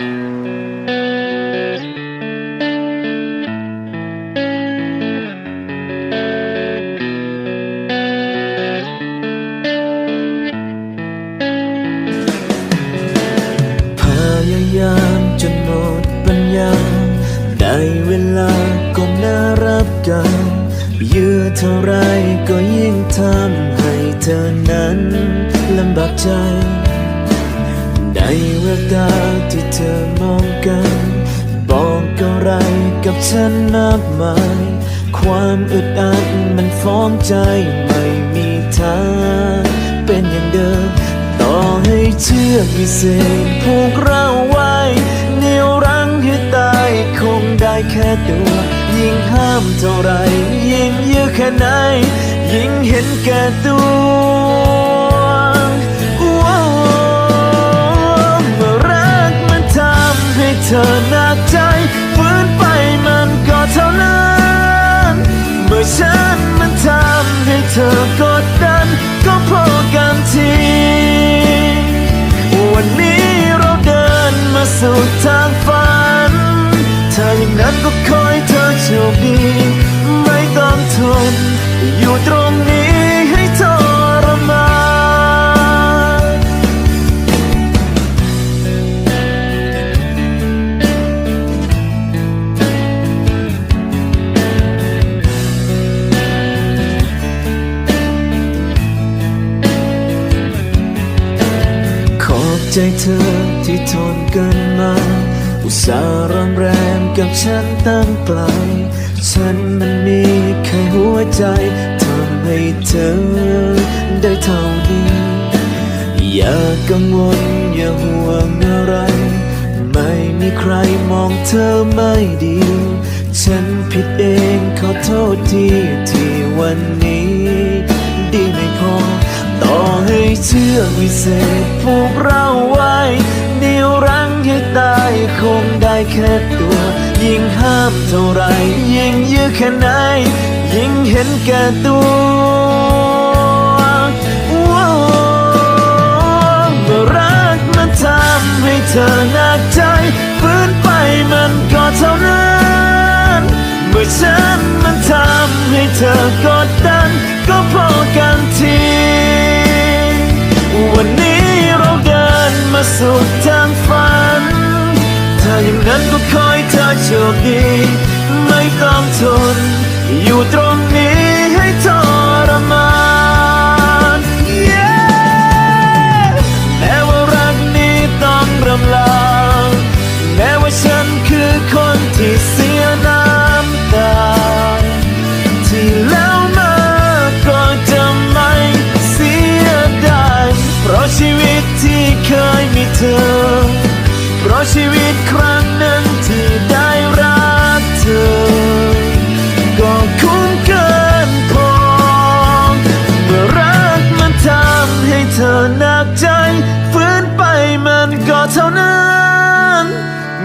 พ ความอึดอัดมันฟ้องใจไม่มีทางเป็นอย่างเดิม ต่อให้เชือกวิเศษผูกเราไว้เหนี่ยวรั้งให้ตายคงได้แค่ตัว ยิ่งห้ามเท่าไรยิ่งยื้อแค่ไหน ยิ่งเห็นแก่ตัวว้าวเมื่อรักมันทำให้เธอหนักใจ ธอกดดัน มาอุตส่าห์รอมแรมกับฉันตั้งไกล ฉันมันมีแค่หัวใจทำให้เธอได้เท่านี้ อย่ากังวลอย่าห่วงอะไร ไม่มีใครมองเธอไม่ดี ฉันผิดเองขอโทษทีที่วันนี้ ดีไม่พอ ต่อให้เชือกวิเศษผูกเราไว้ เหนี่ยวรั้งให้ตายคงได้แค่ตัว ยิ่งห้ามเท่าไร ยิ่งยื้อแค่ไหน ยิ่งเห็นแก่ตัวว้าวเมื่อรักมันทำให้เธอหนักใจฝืนไปมันก็เท่านั้นเมื่อฉันมันทำให้เธอกดดัน ก็พอกันที สุขทางฝัน ถ้าอย่างนั้นก็คอยเธอโชคดี ไม่ต้องทนอยู่ตรงนี้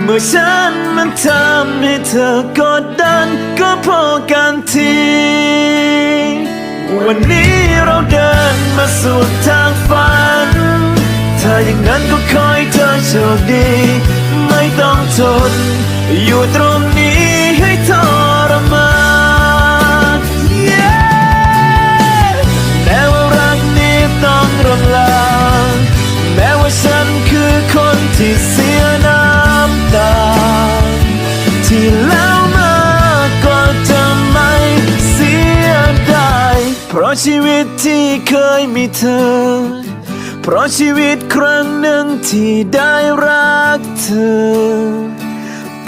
เมื่อฉันมันทำให้เธอกดดันก็พอกันที วันนี้เราเดินมาสู่ทางฝัน ถ้าอย่างนั้นก็ขอให้เธอโชคดี ไม่ต้องทน อยู่ตรงนี้ให้ทรมาน Yeah แม้ว่ารักนี้ต้องรำลา แม้ว่าฉันคือคนที่เสียน้ำ ตาที่แล้วมาก็จะไม่เสียดายเพราะชีวิตที่เคยมีเธอ เพราะชีวิตครั้งหนึ่งที่ได้รักเธอ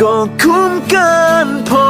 ก็คุ้มเกินพอ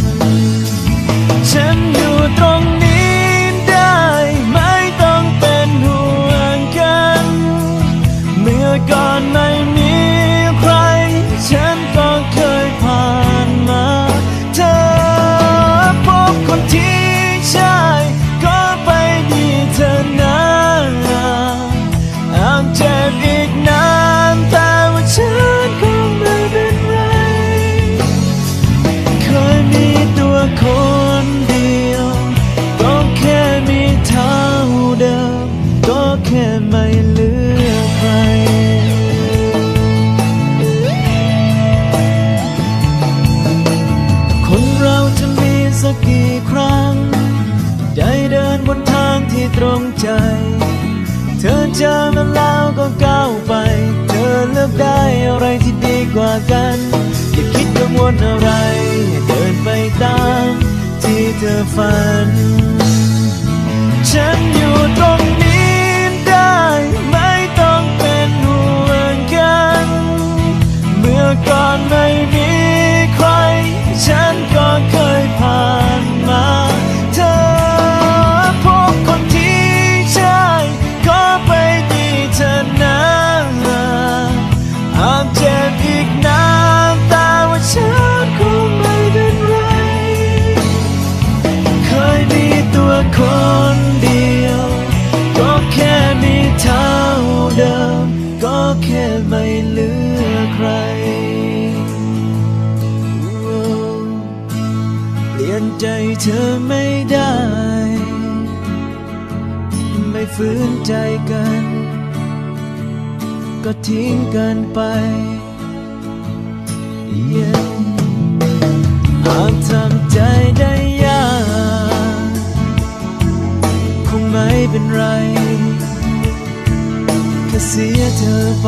ปลี่ยนใจเธอไม่ได้ ไม่ฝืนใจกัน ก็ทิ้งกันไป Yeah หากทำใจได้ยากคงไม่เป็นไร แค่เสียเธอไป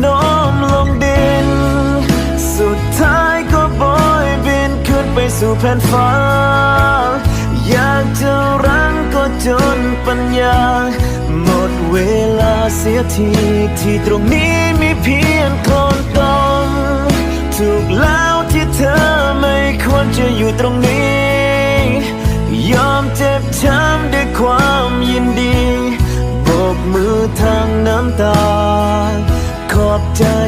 โน้มลงดิน สุดท้ายก็โบยบินขึ้นไปสู่แผ่นฟ้า อยากจะรั้งก็จนปัญญา หมดเวลาเสียทีที่ตรงนี้มีเพียงคนตมถูกแล้วที่เธอไม่ควรจะอยู่ตรงนี้ ยอมเจ็บช้ำด้วยความยินดี โบกมือทางน้ำตา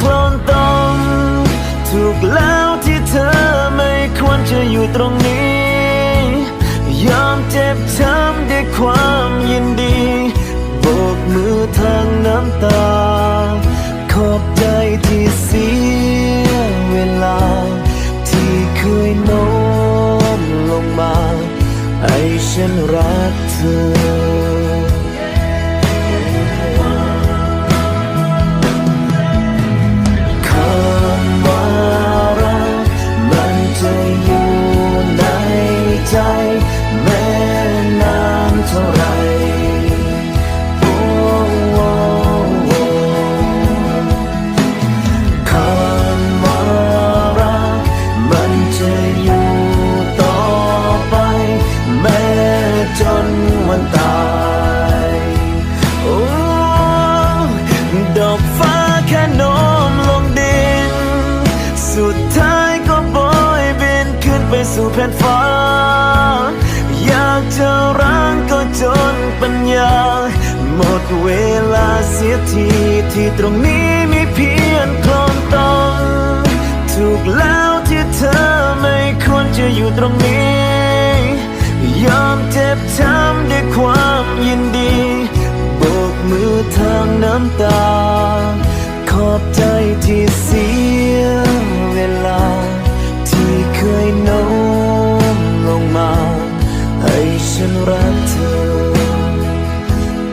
คลนตมถูกแล้วที่เธอไม่ควรจะอยู่ตรงนี้ ยอมเจ็บช้ำด้วยความ ตรงนี้มีเพียงโคลนตมถูกแล้วที่เธอไม่ควรจะอยู่ตรงนี้ ยอมเจ็บช้ำด้วยความยินดีโบกมือทางน้ำตา ขอบใจที่เสียเวลา ที่เคยโน้มลงมา ให้ฉันรักเธอ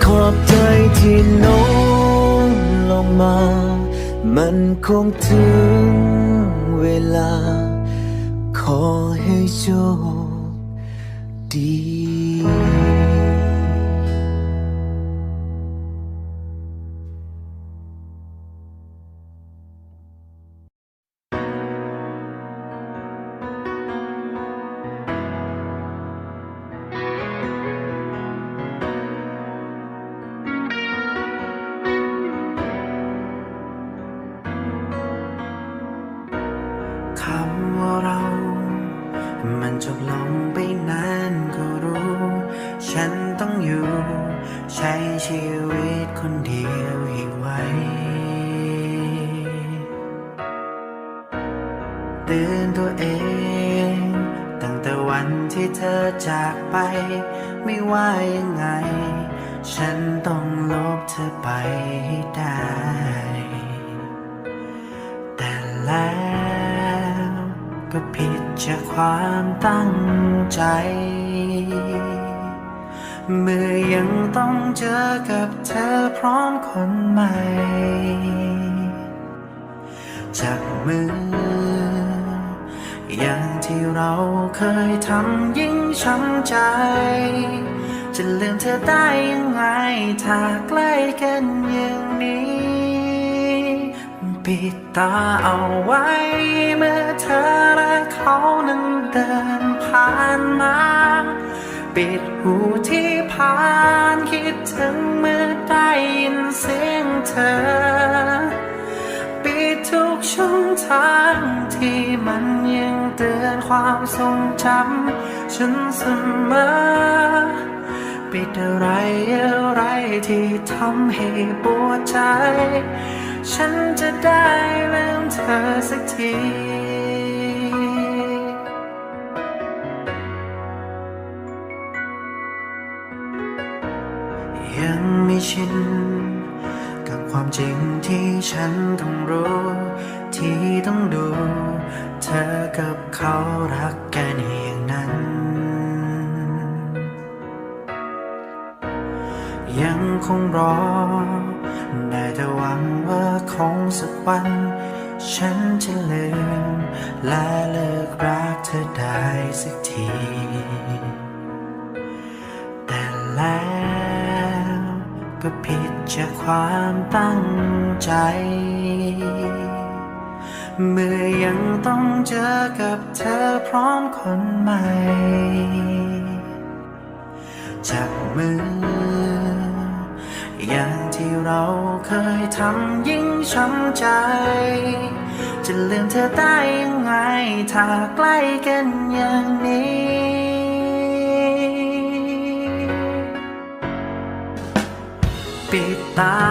ขอบใจที่โน้ม มา มันคงถึงเวลา ขอให้โชค เตือนตัวเอง ตั้งแต่วันที่เธอจากไป ไม่ว่ายังไง ฉันต้องลบเธอไปให้ได้ แต่แล้วก็ผิดจากความตั้งใจ เมื่อยังต้องเจอกับเธอพร้อมคนใหม่จับมือ อย่างที่เราเคยทำยิ่งช้ำใจ จะลืมเธอได้ยังไง ถ้าใกล้กันอย่างนี้ ปิดตาเอาไว้ เมื่อเธอและเขานั้นเดินผ่านมา ปิดหูที่ผ่านคิดถึงเมื่อได้ยินเสียงเธอ กช่องทางที่มันยังเตือนความทรงจำฉันเสมอปิดอะไรอะไรที่ทำให้ปวดใจ ฉันจะได้ลืมเธอสักทียังไม่ชินกับความจริงที่ฉันต้องรู้ สักวัน ฉันจะลืม และเลิกรักเธอได้สักที แต่แล้วก็ผิดจากความตั้งใจ เมื่อยังต้องเจอกับเธอพร้อมคนใหม่จับมือ อย่างที่เราเคยทำยิ่งช้ำใจ จะลืมเธอได้ยังไง ถ้าใกล้กันอย่างนี้ปิดตา